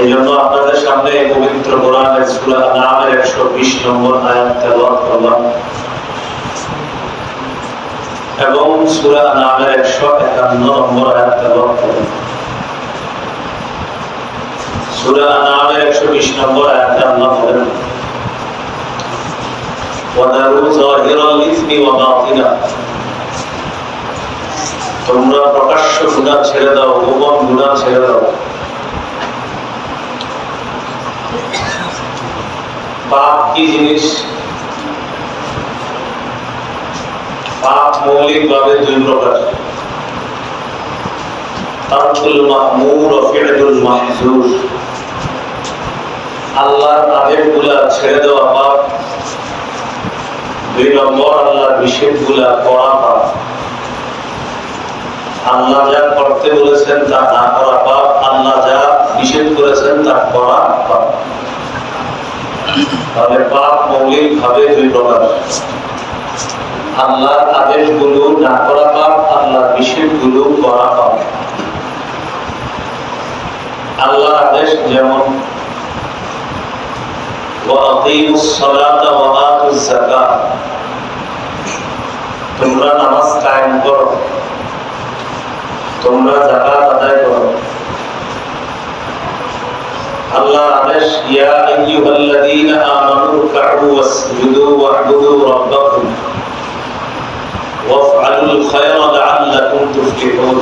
এই জন্য আপনাদের সামনে পবিত্র কোরআনের সূরা নামের একশো বিশ নম্বর আয়াত তেলাওয়াত করলাম এবং সূরা নামের একশো একান্ন নম্বর আয়াত তেলাওয়াত করলাম সূরা নামের একশো বিশ নম্বর আয়াতে আল্লাহ বলেন وَذَرُوا ظَاهِرَ الْإِثْمِ وَبَاطِنَهُ তোমরা প্রকাশ্য গুণা ছেড়ে দাও গোপন গুণা ছেড়ে দাও পাপ কি জিনিস? পাপ মৌলিক ভাবে দুই প্রকার। তারকুল মাহমুর ও ফিরদুল মাহজুর আল্লাহর আদেশগুলা ছেড়ে দেওয়া পাপ। দুই নম্বর, আল্লাহর নিষেধগুলা করা পাপ। আল্লাহ যা করতে বলেছেন তা না করা পাপ। আল্লাহ যা নিষেধ করেছেন তা করা পাপ। তাদের পাপ মৌলিক ভাবে দুই প্রকার। আল্লাহর আদেশগুলো না করা পাপ, আল্লাহর বিশেষগুলো করা পাপ। আল্লাহর আদেশ যেমন তোমরা নামাজ কায়েম করো। তোমরা জাকা আল্লাহর আদেশ ইয়া আইয়ুহাল্লাযীনা আমানু রুকউ ওয়াসজুদু ওয়া'বুদু রাব্বাকুম ওয়াফআলুল খায়রা লাআল্লাকুম তুফলিহুন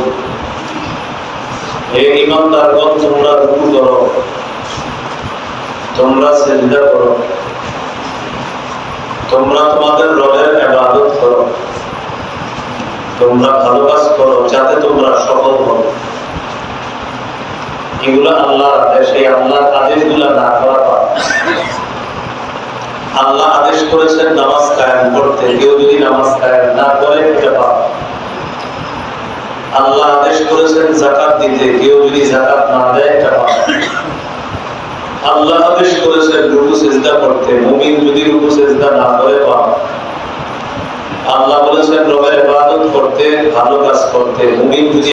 হে ঈমানদারগণ তোমরা রুকু করো তোমরা সিজদা করো তোমরা তোমাদের রবের ইবাদত করো তোমরা ভালো কাজ করো যাতে তোমরা সফল হও এগুলো আল্লাহর আদেশ, এই আল্লাহর আদেশগুলো না করা আল্লাহ আদেশ করেছেন নামাজ কায়েম করতে। কেউ যদি নামাজ কায়েম না করে, এটা পাপ আল্লাহ আদেশ করেছেন জাকাত দিতে। কেউ যদি জাকাত না দেয়, এটা পাপ আল্লাহ আদেশ করেছেন রুকু, সিজদা করতে। মুমিন যদি রুকু, সিজদা না করে পাপ আল্লাহ বলেছেন রবের ইবাদত করতে, ভালো কাজ করতে। মুমিন যদি